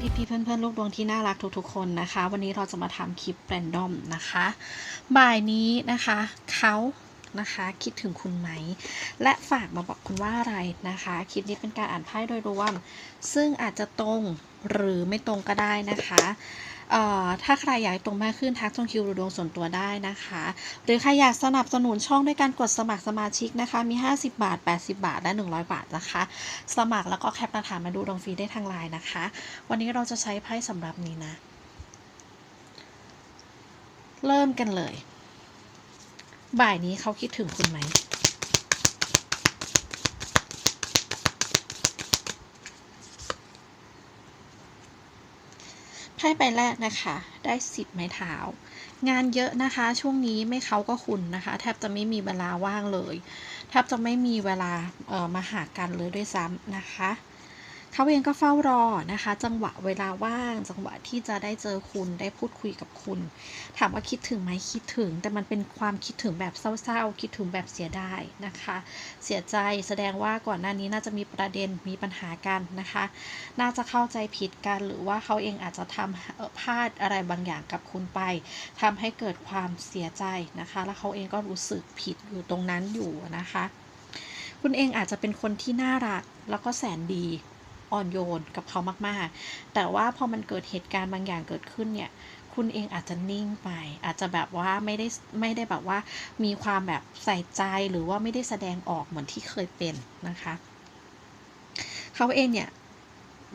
พี่พี่ๆเพื่อนเพื่อนๆ ลูกดวงที่น่ารักทุกๆคนนะคะ วันนี้เราจะมาทำคลิปแรนดอมนะคะ บ่ายนี้นะคะเขานะคะคิดถึงคุณไหม และฝากมาบอกคุณว่าอะไรนะคะ คลิปนี้เป็นการอ่านไพ่โดยรวม ซึ่งอาจจะตรงหรือไม่ตรงก็ได้นะคะ ถ้าใครอยากตรงมากขึ้นทักชมคิวหรือดวงส่วนตัวได้นะคะ หรือใครอยากสนับสนุนช่องด้วยการกดสมัครสมาชิกนะคะ มี 50 บาท 80 บาท และ 100 บาทนะคะ สมัครแล้วก็แคปหน้าฐานมาดูดวงฟรีได้ทางไลน์นะคะ วันนี้เราจะใช้ไพ่สำหรับนี้นะ เริ่มกันเลย บ่ายนี้เขาคิดถึงคุณไหม ไพ่ใบแรกนะคะ ได้สิบไม้เท้า งานเยอะนะคะ ช่วงนี้ไม่เขาก็คุณนะคะ แทบจะไม่มีเวลาว่างเลย แทบจะไม่มีเวลาเออมาหากันเลยด้วยซ้ำนะคะ เขาเองก็เฝ้ารอนะคะ จังหวะเวลาว่าง จังหวะที่จะได้เจอคุณได้พูดคุยกับคุณ ถามว่าคิดถึงไหมคิดถึง แต่มันเป็นความคิดถึงแบบเศร้าๆ คิดถึงแบบเสียดายนะคะ เสียใจแสดงว่าก่อนหน้านี้น่าจะมีประเด็นมีปัญหากันนะคะ น่าจะเข้าใจผิดกันหรือว่าเขาเองอาจจะทำพลาดอะไรบางอย่างกับคุณไปทำให้เกิดความเสียใจนะคะ แล้วเขาเองก็รู้สึกผิดอยู่ตรงนั้นอยู่นะคะ คุณเองอาจจะเป็นคนที่น่ารักแล้วก็แสนดี อ่อนโยนกับเขามากๆ แต่ว่าพอมันเกิดเหตุการณ์บางอย่างเกิดขึ้นเนี่ย คุณเองอาจจะนิ่งไป อาจจะแบบว่าไม่ได้ไม่ได้แบบว่ามีความแบบใส่ใจหรือว่าไม่ได้แสดงออกเหมือนที่เคยเป็นนะคะ เขาเองเนี่ย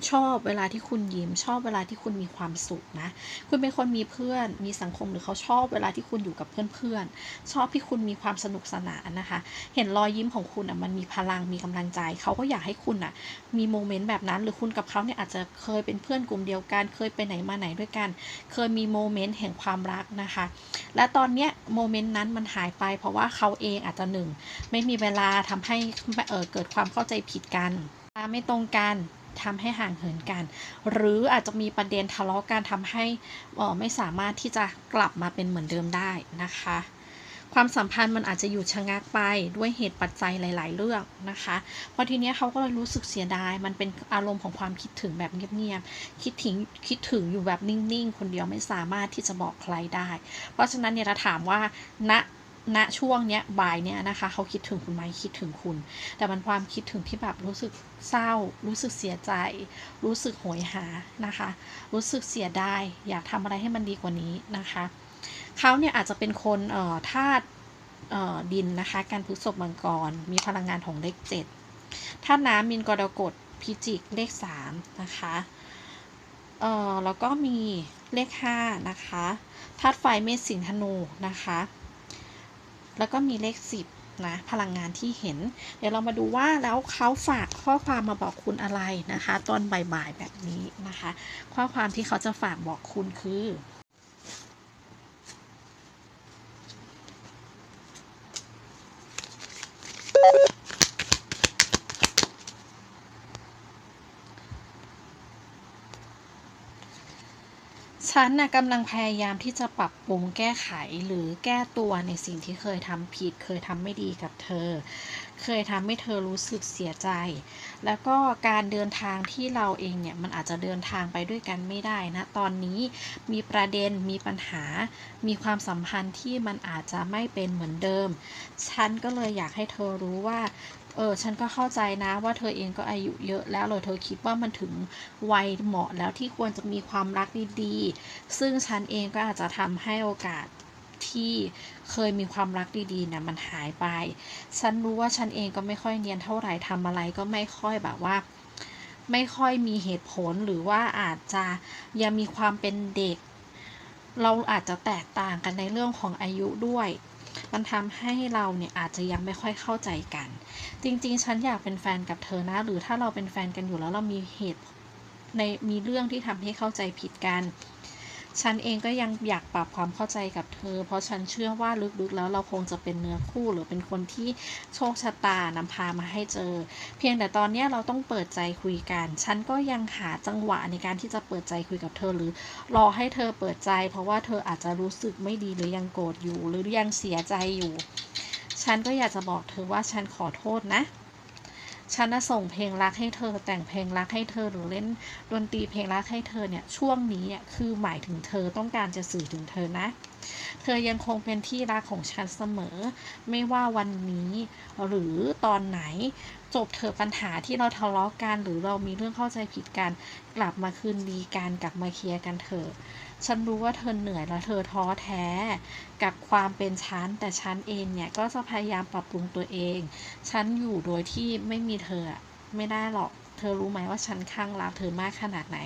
ชอบเวลาที่คุณยิ้ม ชอบเวลาที่คุณมีความสุขนะ คุณเป็นคนมีเพื่อน มีสังคมหรือเขาชอบเวลาที่คุณอยู่กับเพื่อนๆ ชอบที่คุณมีความสนุกสนานนะคะ เห็นรอยยิ้มของคุณอะมันมีพลังมีกำลังใจ เขาก็อยากให้คุณอะมีโมเมนต์แบบนั้น หรือคุณกับเขาเนี่ยอาจจะเคยเป็นเพื่อนกลุ่มเดียวกัน เคยไปไหนมาไหนด้วยกัน เคยมีโมเมนต์แห่งความรักนะคะ และตอนเนี้ยโมเมนต์นั้นมันหายไป เพราะว่าเขาเองอาจจะหนึ่งไม่มีเวลาทำให้เออเกิดความเข้าใจผิดกันไม่ตรงกัน ทำให้ห่างเหินกัน หรืออาจจะมีประเด็นทะเลาะกันทำให้ไม่สามารถที่จะกลับมาเป็นเหมือนเดิมได้นะคะ ความสัมพันธ์มันอาจจะหยุดชะงักไปด้วยเหตุปัจจัยหลาย ๆ เรื่องนะคะพอทีเนี้ยเขาก็เลยรู้สึกเสียดาย มันเป็นอารมณ์ของความคิดถึงแบบเงียบๆคิดถึงคิดถึงอยู่แบบนิ่ง ๆ คนเดียวไม่สามารถที่จะบอกใครได้ เพราะฉะนั้นเนี่ยถ้าถามว่าณ ณช่วงเนี้ยบ่ายเนี้ยนะคะ เขาคิดถึงคุณไหมคิดถึงคุณ แต่มันความคิดถึงที่แบบรู้สึกเศร้า รู้สึกเสียใจ รู้สึกโหยหานะคะ รู้สึกเสียดายอยากทำอะไรให้มันดีกว่านี้นะคะเขาเนี่ยอาจจะเป็นคนเอ่อธาตุเอ่อดินนะคะ การพฤษภมังกร มีพลังงานของเลขเจ็ดธาตุน้ำมินกรกฎพิจิกเลขสามนะคะเอ่อแล้วก็มีเลขห้านะคะธาตุไฟเมษสิงห์ธนูนะคะ แล้วก็มีเลขสิบนะ พลังงานที่เห็น เดี๋ยวเรามาดูว่าแล้วเขาฝากข้อความมาบอกคุณอะไรนะคะ ตอนบ่ายๆแบบนี้นะคะ ข้อความที่เขาจะฝากบอกคุณคือ ฉันนะกำลังพยายามที่จะปรับปรุงแก้ไขหรือแก้ตัวในสิ่งที่เคยทำผิด เคยทำไม่ดีกับเธอ เคยทำให้เธอรู้สึกเสียใจ แล้วก็การเดินทางที่เราเองเนี่ยมันอาจจะเดินทางไปด้วยกันไม่ได้นะ ตอนนี้มีประเด็นมีปัญหา มีความสัมพันธ์ที่มันอาจจะไม่เป็นเหมือนเดิม ฉันก็เลยอยากให้เธอรู้ว่า เออฉันก็เข้าใจนะว่าเธอเองก็อายุเยอะแล้วเลยเธอคิดว่ามันถึงวัยเหมาะแล้วที่ควรจะมีความรักดีๆ ซึ่งฉันเองก็อาจจะทำให้โอกาสที่เคยมีความรักดีๆนี่ยมันหายไป ฉันรู้ว่าฉันเองก็ไม่ค่อยเนียนเท่าไหร่ทำอะไรก็ไม่ค่อยแบบว่า ไม่ค่อยมีเหตุผลหรือว่าอาจจะยังมีความเป็นเด็ก เราอาจจะแตกต่างกันในเรื่องของอายุด้วย มันทำให้เราเนี่ยอาจจะยังไม่ค่อยเข้าใจกัน จริงๆ ฉันอยากเป็นแฟนกับเธอนะ หรือถ้าเราเป็นแฟนกันอยู่แล้วเรามีเหตุในมีเรื่องที่ทำให้เข้าใจผิดกัน ฉันเองก็ยังอยากปรับความเข้าใจกับเธอ เพราะฉันเชื่อว่าลึกๆแล้วเราคงจะเป็นเนื้อคู่ หรือเป็นคนที่โชคชะตานำพามาให้เจอ เพียงแต่ตอนนี้เราต้องเปิดใจคุยกัน ฉันก็ยังหาจังหวะในการที่จะเปิดใจคุยกับเธอหรือ รอให้เธอเปิดใจ เพราะว่าเธออาจจะรู้สึกไม่ดีหรือยังโกรธอยู่ หรือยังเสียใจอยู่ ฉันก็อยากจะบอกเธอว่าฉันขอโทษนะ ฉันน่ะส่งเพลงรักให้เธอ แต่งเพลงรักให้เธอหรือเล่นดนตรีเพลงรักให้เธอเนี่ยช่วงนี้อะคือหมายถึงเธอต้องการจะสื่อถึงเธอนะ เธอยังคงเป็นที่รักของฉันเสมอ ไม่ว่าวันนี้หรือตอนไหนจบเธอะปัญหาที่เราทะเลาะกันหรือเรามีเรื่องเข้าใจผิดกัน กลับมาคืนดีกันกลับมาเคลียร์กันเถอะ ฉันรู้ว่าเธอเหนื่อยและเธอท้อแท้ กับความเป็นฉัน แต่ฉันเองเนี่ย ก็จะพยายามปรับปรุงตัวเอง ฉันอยู่โดยที่ไม่มีเธอไม่ได้หรอก เธอรู้ไหมว่าฉันข้างรักเธอมากขนาดไหน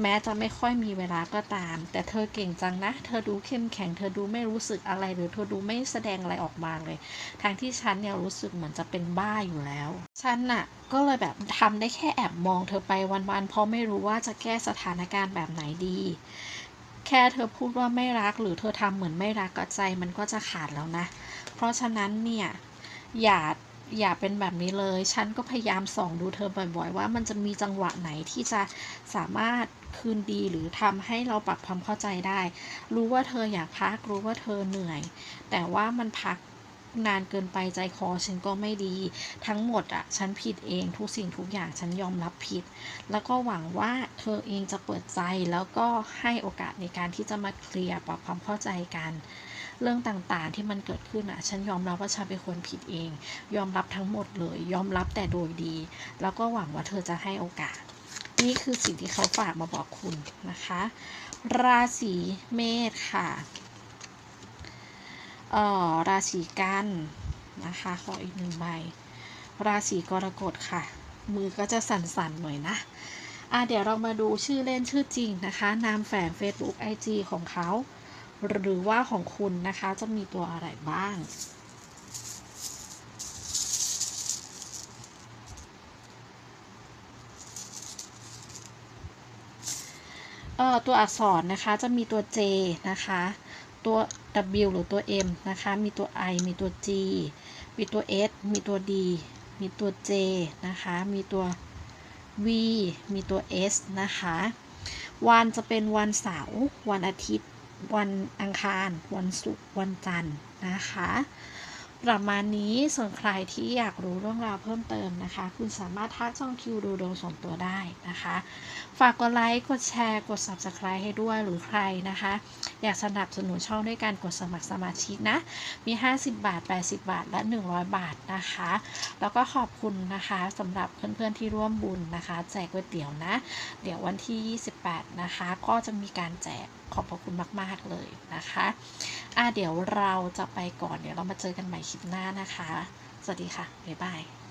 แม้จะไม่ค่อยมีเวลาก็ตาม แต่เธอเก่งจังนะ เธอดูเข้มแข็ง เธอดูไม่รู้สึกอะไรหรือเธอดูไม่แสดงอะไรออกมาเลย ทางที่ฉันเนี่ยรู้สึกเหมือนจะเป็นบ้าอยู่แล้ว ฉันน่ะก็เลยแบบทำได้แค่แอบมองเธอไปวันๆ เพราะไม่รู้ว่าจะแก้สถานการณ์แบบไหนดี แค่เธอพูดว่าไม่รักหรือเธอทำเหมือนไม่รักก็ใจมันก็จะขาดแล้วนะ เพราะฉะนั้นเนี่ยอย่าอย่าเป็นแบบนี้เลย ฉันก็พยายามส่องดูเธอบ่อยๆ ว่ามันจะมีจังหวะไหนที่จะสามารถคืนดีหรือทำให้เราปรับความเข้าใจได้ รู้ว่าเธออยากพัก รู้ว่าเธอเหนื่อย แต่ว่ามันพัก นานเกินไปใจคอฉันก็ไม่ดี ทั้งหมดอะฉันผิดเองทุกสิ่งทุกอย่างฉันยอมรับผิด แล้วก็หวังว่าเธอเองจะเปิดใจแล้วก็ให้โอกาสในการที่จะมาเคลียร์ปรับความเข้าใจกัน เรื่องต่างๆที่มันเกิดขึ้นอะ ฉันยอมรับว่าฉันเป็นคนผิดเอง ยอมรับทั้งหมดเลย ยอมรับแต่โดยดี แล้วก็หวังว่าเธอจะให้โอกาส นี่คือสิ่งที่เขาฝากมาบอกคุณนะคะ ราศีเมษค่ะ เอ่อราศีกันนะคะขออีกหนึ่งใบ ราศีกรกฎค่ะ มือก็จะสั่นๆหน่อยนะอะเดี๋ยวเรามาดูชื่อเล่นชื่อจริงนะคะ นามแฝง Facebook IG ของเขา หรือว่าของคุณนะคะ จะมีตัวอะไรบ้างเอ่อตัวอักษรนะคะจะมีตัว J นะคะ ตัว W หรือตัว M นะคะ มีตัว I มีตัว G มีตัว S มีตัว D มีตัว J นะคะ มีตัว V มีตัว S นะคะ วันจะเป็นวันเสาร์วันอาทิตย์ วันอังคาร วันศุกร์ วันจันทร์นะคะ ประมาณนี้ส่วนใครที่อยากรู้เรื่องราวเพิ่มเติมนะคะ คุณสามารถทักช่องคิวดูดวงส่วนตัวได้นะคะ ฝากกดไลค์กดแชร์กด subscribe ให้ด้วยหรือใครนะคะ อยากสนับสนุนช่องด้วยการกดสมัครสมาชิกนะ มี 50 บาท 80 บาทและ 100 บาทนะคะ แล้วก็ขอบคุณนะคะสำหรับเพื่อนๆที่ร่วมบุญนะคะ แจกก๋วยเตี๋ยวนะ เดี๋ยววันที่ 28 นะคะ ก็จะมีการแจกขอบพระคุณมาก ๆเลยนะคะอะเดี๋ยวเราจะไปก่อนเดี๋ยวเรามาเจอกันใหม่คลิปหน้านะคะ สวัสดีค่ะ บ๊ายบาย